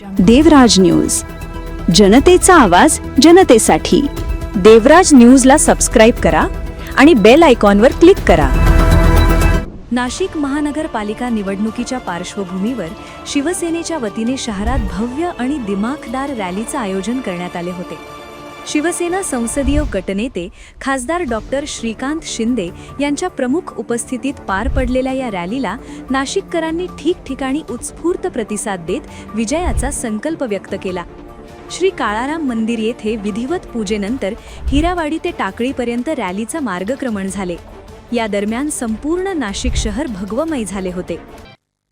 देवराज news. जनतेचा आवाज जनतेसाठी. देवराज न्यूजला सबस्क्राईब करा आणि बेल आयकॉनवर क्लिक करा. नाशिक महानगरपालिका निवडणुकीच्या पार्श्वभूमीवर शिवसेनेच्या वतीने शहरात भव्य आणि दिमाखदार रॅलीचं आयोजन करण्यात आले होते. शिवसेना संसदीय गटनेते खासदार डॉक्टर श्रीकांत शिंदे यांच्या प्रमुख उपस्थितीत पार पडलेल्या या रॅलीला नाशिककरांनी ठिकठिकाणी उत्स्फूर्त प्रतिसाद देत विजयाचा संकल्प व्यक्त केला. श्री काळाराम मंदिर येथे विधिवत पूजेनंतर हिरावाडी ते टाकळीपर्यंत रॅलीचं मार्गक्रमण झाले. या दरम्यान संपूर्ण नाशिक शहर भगवमय झाले होते.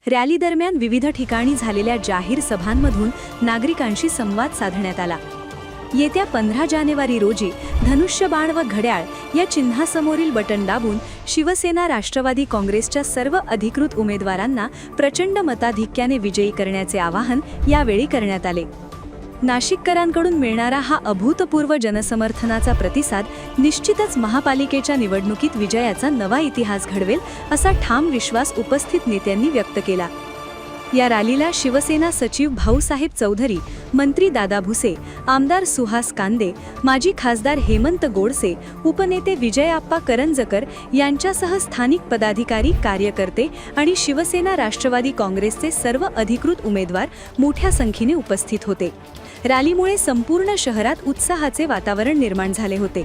रॅली दरम्यान विविध ठिकाणी झालेल्या जाहीर सभांमधून नागरिकांशी संवाद साधण्यात आला. येत्या पंधरा जानेवारी रोजी धनुष्यबाण व घड्याळ या चिन्हासमोरील बटन दाबून शिवसेना राष्ट्रवादी काँग्रेसच्या सर्व अधिकृत उमेदवारांना प्रचंड मताधिक्याने विजयी करण्याचे आवाहन यावेळी करण्यात आले. नाशिककरांकडून मिळणारा हा अभूतपूर्व जनसमर्थनाचा प्रतिसाद निश्चितच महापालिकेच्या निवडणुकीत विजयाचा नवा इतिहास घडवेल असा ठाम विश्वास उपस्थित नेत्यांनी व्यक्त केला. या रॅलीला शिवसेना सचिव भाऊसाहेब चौधरी मंत्री दादा भुसे आमदार सुहास कांदे माजी खासदार हेमंत गोडसे उपनेते विजयाप्पा करंजकर यांच्यासह स्थानिक पदाधिकारी कार्यकर्ते आणि शिवसेना राष्ट्रवादी काँग्रेसचे सर्व अधिकृत उमेदवार मोठ्या संख्येने उपस्थित होते. रॅलीमुळे संपूर्ण शहरात उत्साहाचे वातावरण निर्माण झाले होते.